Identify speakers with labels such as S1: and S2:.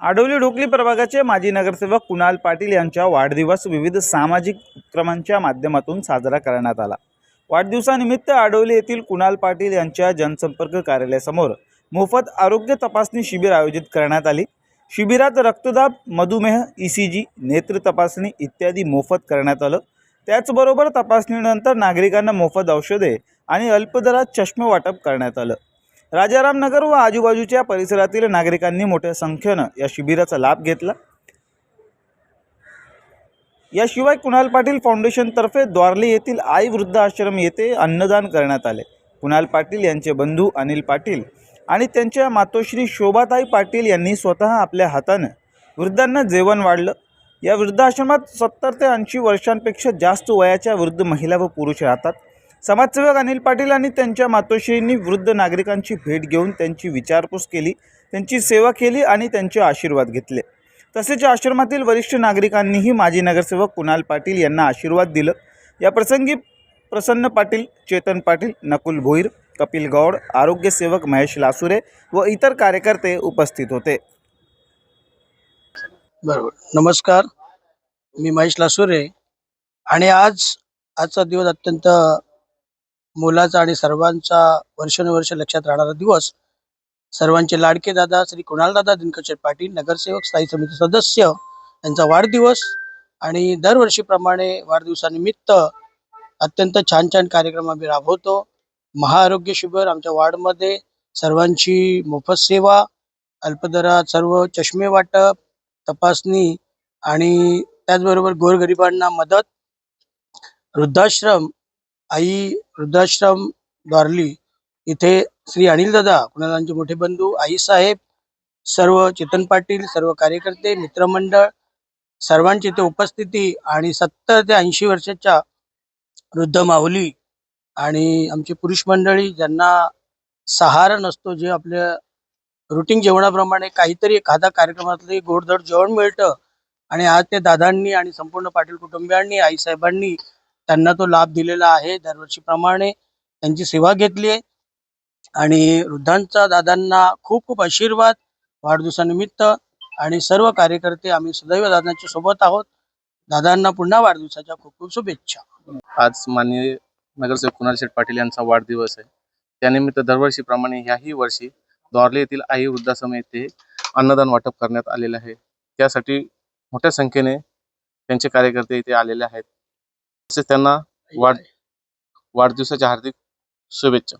S1: आडवली ढोकली प्रभागाचे माजी नगरसेवक कुणाल पाटील यांच्या वाढदिवस विविध सामाजिक उपक्रमांच्या माध्यमातून साजरा करण्यात आला. वाढदिवसानिमित्त आडवली येथील कुणाल पाटील यांच्या जनसंपर्क कार्यालयासमोर मोफत आरोग्य तपासणी शिबिर आयोजित करण्यात आली. शिबिरात रक्तदाब मधुमेह ई सी जी नेत्र तपासणी इत्यादी मोफत करण्यात आलं. त्याचबरोबर तपासणीनंतर नागरिकांना मोफत औषधे आणि अल्पदरात चष्मे वाटप करण्यात आलं. राजारामनगर व आजूबाजूच्या परिसरातील नागरिकांनी मोठ्या संख्येनं या शिबिराचा लाभ घेतला. याशिवाय कुणाल पाटील फाउंडेशनतर्फे द्वारली येथील आई वृद्ध आश्रम येथे अन्नदान करण्यात आले. कुणाल पाटील यांचे बंधू अनिल पाटील आणि त्यांच्या मातोश्री शोभाताई पाटील यांनी स्वतः आपल्या हातानं वृद्धांना जेवण वाढलं. या वृद्धाश्रमात सत्तर ते ऐंशी वर्षांपेक्षा जास्त वयाच्या वृद्ध महिला व पुरुष राहतात. समाजसेवक अनिल पाटील आणि त्यांच्या मातोश्रींनी वृद्ध नागरिकांची भेट घेऊन त्यांची विचारपूस केली त्यांची सेवा केली आणि त्यांचे आशीर्वाद घेतले. तसेच आश्रमातील वरिष्ठ नागरिकांनीही माजी नगरसेवक कुणाल पाटील यांना आशीर्वाद दिलं. या प्रसंगी प्रसन्न पाटील चेतन पाटील नकुल भोईर कपिल गौड आरोग्यसेवक महेश लासुरे व इतर कार्यकर्ते उपस्थित होते.
S2: बरोबर. नमस्कार. मी महेश लासुरे आणि आज आजचा दिवस अत्यंत मोलाचा आणि सर्वांचा वर्षानुवर्ष लक्षात राहणारा दिवस सर्वांचे लाडके दादा श्री कुणालदादा दिनकर पाटील नगरसेवक स्थायी समिती सदस्य यांचा वाढदिवस आणि दरवर्षीप्रमाणे वाढदिवसानिमित्त अत्यंत छान छान कार्यक्रम आम्ही राबवतो. महाआरोग्य शिबिर आमच्या वार्डमध्ये सर्वांची मोफत सेवा अल्पदरात सर्व चष्मे वाटप तपासणी आणि त्याचबरोबर गोरगरिबांना मदत वृद्धाश्रम आई वृद्धाश्रम द्वारली. इथे श्री अनिलदादा कुणालांचे मोठे बंधू आईसाहेब सर्व चेतन पाटील सर्व कार्यकर्ते मित्रमंडळ सर्वांची इथे उपस्थिती आणि सत्तर ते ऐंशी वर्षाच्या वृद्ध माहुली आणि आमची पुरुष मंडळी ज्यांना सहारा नसतो जे आपल्या रुटीन जेवणाप्रमाणे काहीतरी एखादा कार्यक्रमातले गोडधड जेवण मिळतं. आणि आज ते दादांनी आणि संपूर्ण पाटील कुटुंबियांनी आईसाहेबांनी त्यांना तो लाभ दिलेला आहे. दरवर्षीप्रमाणे त्यांची सेवा घेतली आहे. आणि वृद्धांचा दादांना खूप खूप आशीर्वाद वाढदिवसानिमित्त. आणि सर्व कार्यकर्ते आम्ही सदैव दादांच्या सोबत आहोत. दादांना पुन्हा वाढदिवसाच्या खूप खूप शुभेच्छा.
S3: आज माननीय नगरसेवक कुणाल शेठ पाटील यांचा वाढदिवस आहे. त्यानिमित्त दरवर्षीप्रमाणे ह्याही वर्षी द्वारले येथील आई वृद्धाश्रम येथे अन्नदान वाटप करण्यात आलेलं आहे. त्यासाठी मोठ्या संख्येने त्यांचे कार्यकर्ते इथे आलेले आहेत. त्यांना वाढ वाढदिवसाच्या हार्दिक शुभेच्छा.